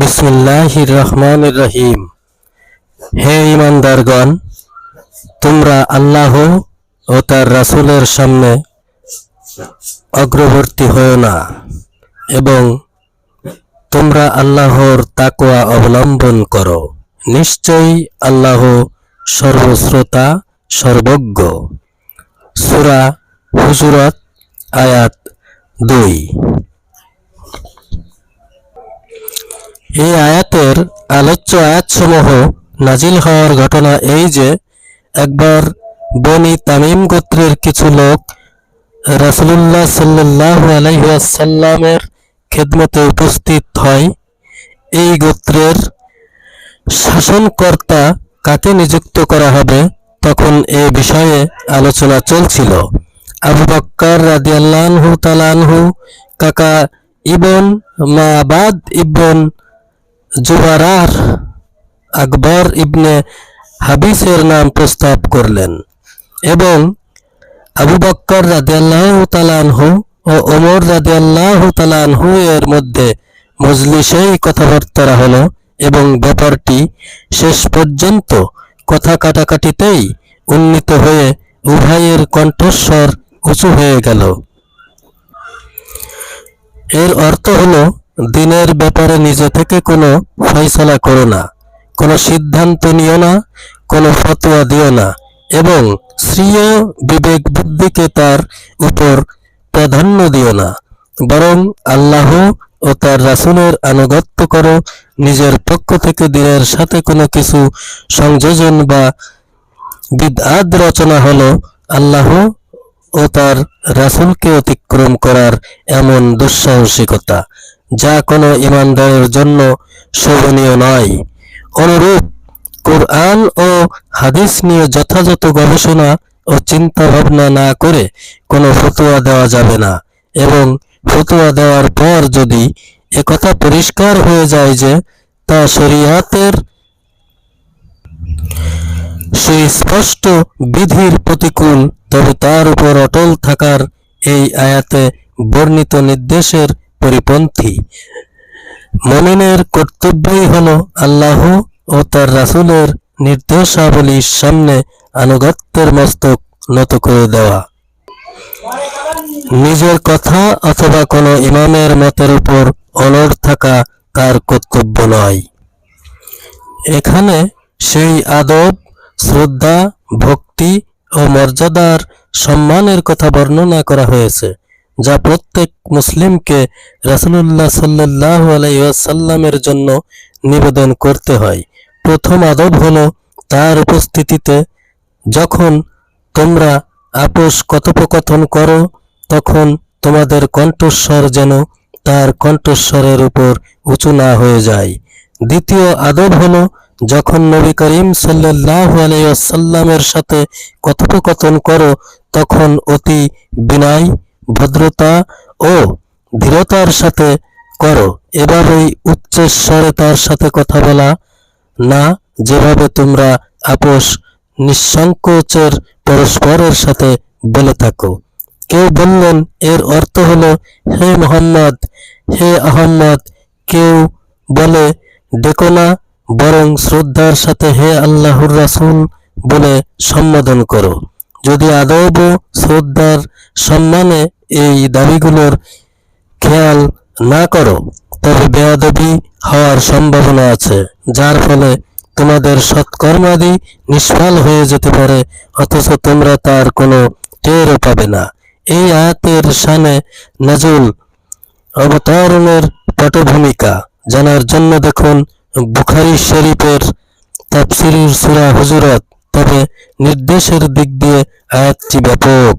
বিসমিল্লাহির রহমানির রহিম হে ইমানদারগণ তোমরা আল্লাহ ও তার রাসূলের সামনে অগ্রবর্তী হও না এবং তোমরা আল্লাহর তাকওয়া অবলম্বন করো। নিশ্চয়ই আল্লাহ সর্বশ্রোতা, সর্বজ্ঞ। সূরা হুজুরাত আয়াত দুই। এই আয়াতের আলোচ্য আয়াতসমূহ নাজিল হওয়ার ঘটনা এই যে, একবার বনি তামিম গোত্রের কিছু লোক রাসূলুল্লাহ সাল্লাল্লাহু আলাইহি ওয়াসাল্লামের খেদমতে উপস্থিত হয়। এই গোত্রের শাসনকর্তা কাকে নিযুক্ত করা হবে তখন এ বিষয়ে আলোচনা চলছিল। আবু বক্কর রাদিয়াল্লাহু তাআলাহু কাকা ইবন মাবাদ ইবন জুবারার আকবর ইবনে হাবিসের নাম প্রস্তাব করলেন এবং আবু বক্কর রাদিয়াল্লাহু তাআলাহু ও ওমর রাদিয়াল্লাহু তাআলাহু এর মধ্যে মজলিসেই কথাবার্তা হলো এবং ব্যাপারটি শেষ পর্যন্ত কথা কাটাকাটিতেই উন্নীত হয়ে উভয়ের কণ্ঠস্বর উঁচু হয়ে গেল। এর অর্থ হলো দিনের ব্যাপারে নিজে থেকে কোনো ফয়সলা করো না, কোনো সিদ্ধান্ত নিও না, কোনো ফতোয়া দিও না এবং স্ত্রীয় বিবেক বুদ্ধিকে তার উপর প্রাধান্য দিও না, বরং আল্লাহ ও তার রাসূলের আনুগত্য করো, নিজের পক্ষ থেকে দিনের সাথে কোনো কিছু সংযোজন বা বিদআত রচনা হলো আল্লাহ ও তার রাসূলকে অতিক্রম করার এমন দুঃসাহসিকতা। যা কোনো ইমানদারের জন্য শোভনীয় নয়। অনুরূপ কোরআন ও হাদিস নিয়ে যথাযথ গবেষণা ও চিন্তা ভাবনা না করে কোনো ফতুয়া দেওয়া যাবে না এবং ফতুয়া দেওয়ার পর যদি একথা পরিষ্কার হয়ে যায় যে তা শরিয়াতের সুস্পষ্ট বিধির প্রতিকূল, তবে তার উপর অটল থাকার এই আয়াতে বর্ণিত নির্দেশের পরিপন্থী। মমিনের কর্তব্যই হল আল্লাহ ও তার রাসূলের নির্দেশাবলীর সামনে আনুগত্যের মস্তক নত করে দেওয়া। নিজের কথা অথবা কোনো ইমামের মতের উপর অনড় থাকা তার কর্তব্য নয়। এখানে সেই আদব, শ্রদ্ধা, ভক্তি ও মর্যাদার সম্মানের কথা বর্ণনা করা হয়েছে। যা প্রত্যেক মুসলিমকে রাসূলুল্লাহ সাল্লাল্লাহু আলাইসাল্লামের জন্য নিবেদন করতে হয়। প্রথম আদব হল তার উপস্থিতিতে যখন তোমরা আপোষ কথোপকথন করো, তখন তোমাদের কণ্ঠস্বর যেন তার কণ্ঠস্বরের উপর উঁচু না হয়ে যায়। দ্বিতীয় আদব হল যখন নবী করিম সাল্লাল্লাহু আলাইহি ওয়াসাল্লামের সাথে কথোপকথন করো, তখন অতি বিনয় ভদ্রতা ও ধীরতার সাথে করো। এভাবেই উচ্চস্বরে তার সাথে কথা বলা। না, যেভাবে তোমরা আপোষ নিঃসংকোচের পরস্পরের সাথে বলে থাকো। কেউ বললেন, এর অর্থ হলো, হে মোহাম্মদ, হে আহম্মদ। কেউ বলে ডেকো না, বরং শ্রদ্ধার সাথে হে আল্লাহর রাসুল বলে সম্বোধন করো। যদি আদব ও শ্রদ্ধার সম্মানে এই দাবিগুলোর খেয়াল না করো, তবে বেয়াদবি হওয়ার সম্ভাবনা আছে, যার ফলে তোমাদের সৎকর্মাদি নিষ্ফল হয়ে যেতে পারে, অথচ তোমরা তার কোনো টেরও পাবে না। এই আয়াতের শানে নাজুল অবতারণের পটভূমিকা জানার জন্য দেখুন, বুখারি শরীফের তাফসিরুর সূরা হুজুরাত। তবে নির্দেশের দিক দিয়ে আয়াতটি ব্যাপক।